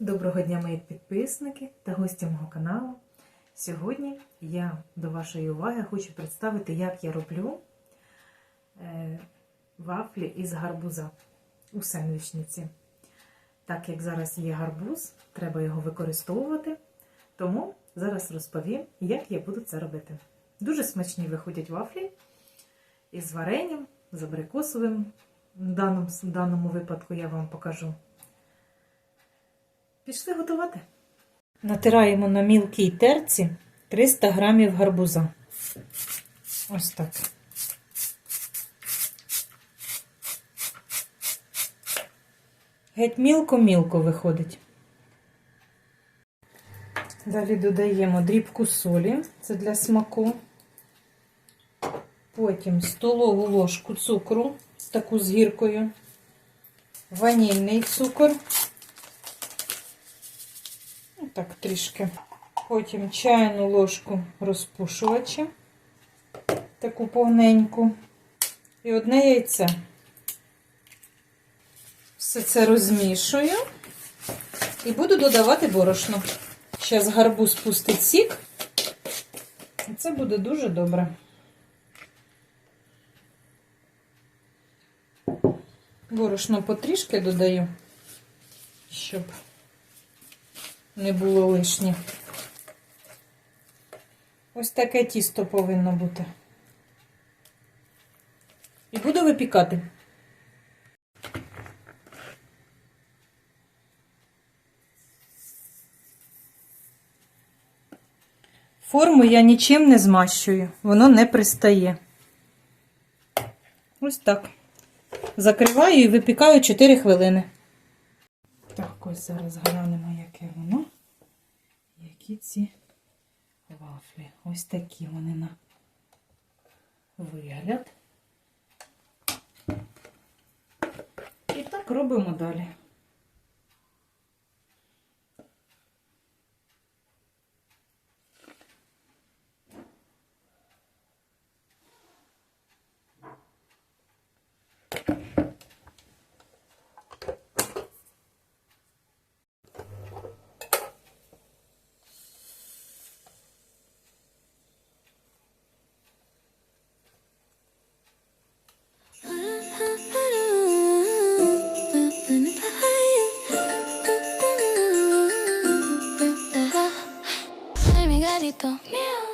Доброго дня, мої підписники та гості мого каналу. Сьогодні я до вашої уваги хочу представити, як я роблю е, вафлі із гарбуза у сендвічниці. Так як зараз є гарбуз, треба його використовувати. Тому зараз розповім, як я буду це робити. Дуже смачні виходять вафлі із варенням, з абрикосовим. В даному випадку я вам покажу. Пішли готувати. Натираємо на мілкій терці 300 грамів гарбуза. Ось так. Геть мілко-мілко виходить. Далі додаємо дрібку солі, це для смаку. Потім столову ложку цукру, таку з гіркою, ванільний цукор. Так, трішки. Потім чайну ложку розпушувача, таку повненьку. І одне яйце. Все це розмішую і буду додавати борошно. Зараз гарбуз пустить сік, і це буде дуже добре. Борошно потрішки додаю, щоб не було лишнє. Ось таке тісто повинно бути. І буду випікати. Форму я нічим не змащую, воно не пристає. Ось так. Закриваю і випікаю 4 хвилини. Так, ось зараз глянемо, яке воно. Які ці вафлі. Ось такі вони на вигляд. І так робимо далі. dito. Yeah.